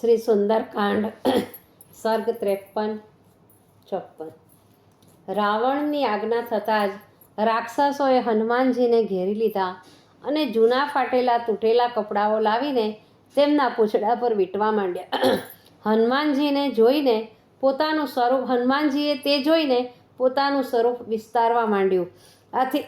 શ્રી સુંદરકાંડ સર્ગ ત્રેપન ચોપન રાવણની આજ્ઞા થતાં જ રાક્ષસોએ હનુમાનજીને ઘેરી લીધા અને જૂના ફાટેલા તૂટેલા કપડાઓ લાવીને તેમના પૂંછડા પર વીંટવા માંડ્યા. હનુમાનજીને જોઈને પોતાનું સ્વરૂપ, હનુમાનજીએ તે જોઈને પોતાનું સ્વરૂપ વિસ્તારવા માંડ્યું. આથી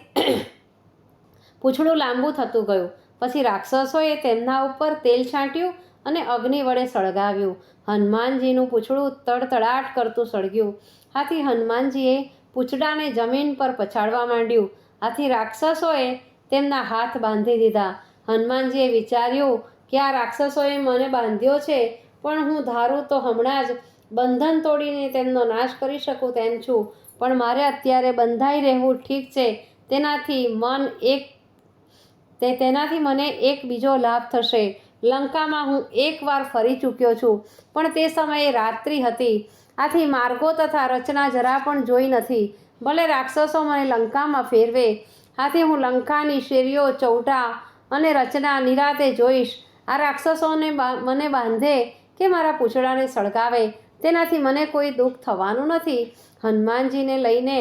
પૂંછડું લાંબુ થતું ગયું. પછી રાક્ષસોએ તેમના ઉપર તેલ છાંટ્યું અને અગ્નિ વડે સળગાવ્યું. હનુમાનજીનું પૂછડું તડતડાટ કરતું સળગ્યું. આથી હનુમાનજીએ પૂછડાને જમીન પર પછાડવા માંડ્યું. આથી રાક્ષસોએ તેમના હાથ બાંધી દીધા. હનુમાનજીએ વિચાર્યું કે આ રાક્ષસોએ મને બાંધ્યો છે, પણ હું ધારું તો હમણાં જ બંધન તોડીને તેમનો નાશ કરી શકું તેમ છું. પણ મારે અત્યારે બંધાઈ રહેવું ઠીક છે. તેનાથી મન એક તેનાથી મને એક બીજો લાભ થશે. લંકામાં હું એકવાર ફરી ચૂક્યો છું. પણ તે સમયે રાત્રિ હતી. આથી માર્ગો તથા રચના જરા પણ જોઈ નથી. ભલે રાક્ષસો મને લંકામાં ફેરવે, આથી હું લંકાની શેરીઓ, ચૌટા અને રચના નિરાતે જોઈશ. આ રાક્ષસોને મને બાંધે કે મારા પૂંછડાને સળગાવે, તેનાથી મને કોઈ દુઃખ થવાનું નથી. હનુમાનજીને લઈને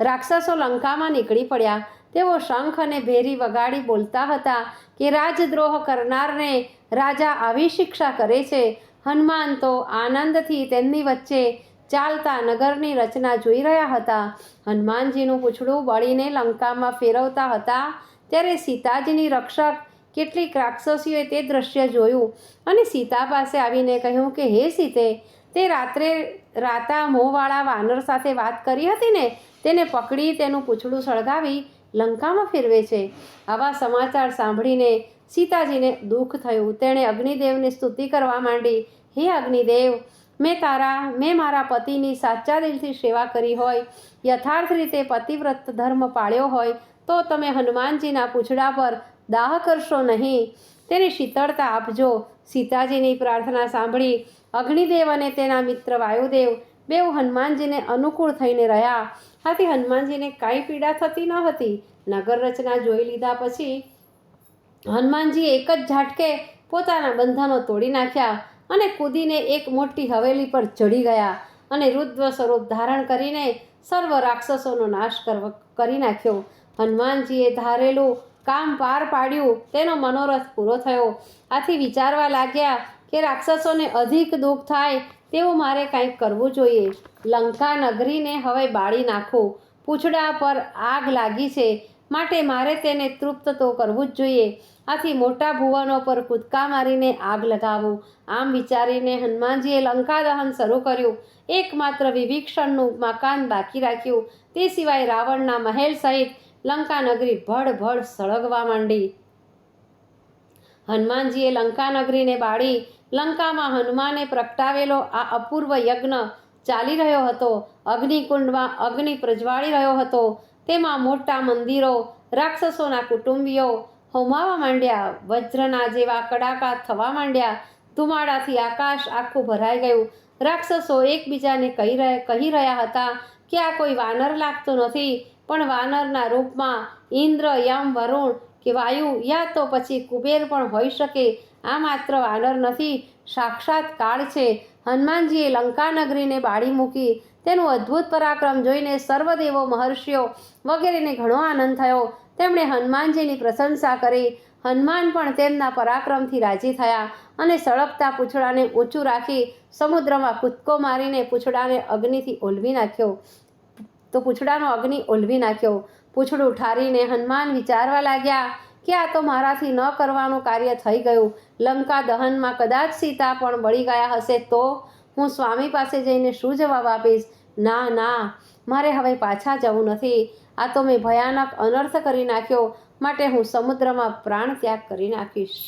રાક્ષસો લંકામાં નીકળી પડ્યા. તેઓ શંખ અને ભેરી વગાડી બોલતા હતા કે રાજદ્રોહ કરનારને રાજા આવી શિક્ષા કરે છે. હનુમાન તો આનંદથી તેમની વચ્ચે ચાલતા નગરની રચના જોઈ રહ્યા હતા. હનુમાનજીનું પૂછડું બળીને લંકામાં ફેરવતા હતા. ત્યારે સીતાજીની રક્ષક કેટલીક રાક્ષસીઓએ તે દ્રશ્ય જોયું અને સીતા પાસે આવીને કહ્યું કે, હે સીતે, તે રાત્રે રાતા મોંવાળા વાનર સાથે વાત કરી હતી ને? તેને પકડી તેનું પૂછડું સળગાવી લંકામાં ફેરવે છે. આવા સમાચાર સાંભળીને સીતાજીને દુઃખ થયું. તેણે અગ્નિદેવની સ્તુતિ કરવા માંડી. હે અગ્નિદેવ, મેં તારા, મેં મારા પતિની સાચા દિલથી સેવા કરી હોય, યથાર્થ રીતે પતિવ્રત ધર્મ પાળ્યો હોય, તો તમે હનુમાનજીના પૂંછડા પર દાહ કરશો નહીં. તેની શીતળતા આપજો. સીતાજીની પ્રાર્થના સાંભળી અગ્નિદેવ અને તેના મિત્ર વાયુદેવ બેઉ હનુમાનજીને અનુકૂળ થઈને રહ્યા. આથી હનુમાનજીને કાંઈ પીડા થતી ન હતી. નગર રચના જોઈ લીધા પછી હનુમાનજીએ એક જ ઝાટકે પોતાના બંધનો તોડી નાખ્યા અને કૂદીને એક મોટી હવેલી પર ચડી ગયા અને રુદ્ર સ્વરૂપ ધારણ કરીને સર્વ રાક્ષસોનો નાશ કરી નાખ્યો. હનુમાનજીએ ધારેલું કામ પાર પાડ્યું, તેનો મનોરથ પૂરો થયો. આથી વિચારવા લાગ્યા કે રાક્ષસોને અધિક દુઃખ થાય તેવું મારે કંઈક કરવું જોઈએ. લંકા નગરીને હવે બાળી નાખું. પૂંછડા પર આગ લાગી છે. માટે મારે તેને તૃપ્ત તો કરવું જ જોઈએ. આથી મોટા ભુવનો પર કૂદકા મારીને આગ લગાવું. આમ વિચારીને હનુમાનજીએ લંકા દહન શરૂ કર્યું. એકમાત્ર વિભીક્ષણનું મકાન બાકી રાખ્યું. તે સિવાય રાવણના મહેલ સહિત લંકા નગરી ભડ ભડ સળગવા માંડી. હનુમાનજીએ લંકા નગરીને બાળી લંકામાં હનુમાને પ્રગટાવેલો આ અપૂર્વ યજ્ઞ ચાલી રહ્યો હતો. અગ્નિકુંડમાં અગ્નિ પ્રજ્વાળી રહ્યો હતો. તેમાં મોટા મંદિરો, રાક્ષસોના કુટુંબીઓ હોમાવા માંડ્યા. વજ્રના જેવા કડાકા થવા માંડ્યા. ધુમાડાથી આકાશ આખું ભરાઈ ગયું. રાક્ષસો એકબીજાને કહી કહી રહ્યા હતા કે આ કોઈ વાનર લાગતું નથી. પણ વાનરના રૂપમાં ઇન્દ્ર, યમ, વરુણ કે વાયુ યા તો પછી કુબેર પણ હોઈ શકે. આ માત્ર વાનર નથી, સાક્ષાત કાળ છે. હનુમાનજીએ લંકા નગરીને બાળી મૂકી, તેનું અદ્ભુત પરાક્રમ જોઈને સર્વદેવો, મહર્ષિઓ વગેરેને ઘણો આનંદ થયો. તેમણે હનુમાનજીની પ્રશંસા કરી. હનુમાન પણ તેમના પરાક્રમથી રાજી થયા અને સળગતા પૂછડાને ઊંચું રાખી સમુદ્રમાં કૂદકો મારીને પૂછડાને અગ્નિથી ઓલવી નાખ્યો. તો પૂછડાનો અગ્નિ ઓલવી નાખ્યો. પૂછડું ઠારીને હનુમાન વિચારવા લાગ્યા કે આ તો મારાથી ન કરવાનું કાર્ય થઈ ગયું. લંકા દહનમાં કદાચ સીતા પણ બળી ગયા હશે તો હું સ્વામી પાસે જઈને શું જવાબ આપીશ? ના ના, મારે હવે પાછા જવું નથી. આ તો મેં ભયાનક અનર્થ કરી નાખ્યો. માટે હું સમુદ્રમાં પ્રાણ ત્યાગ કરી નાખીશ.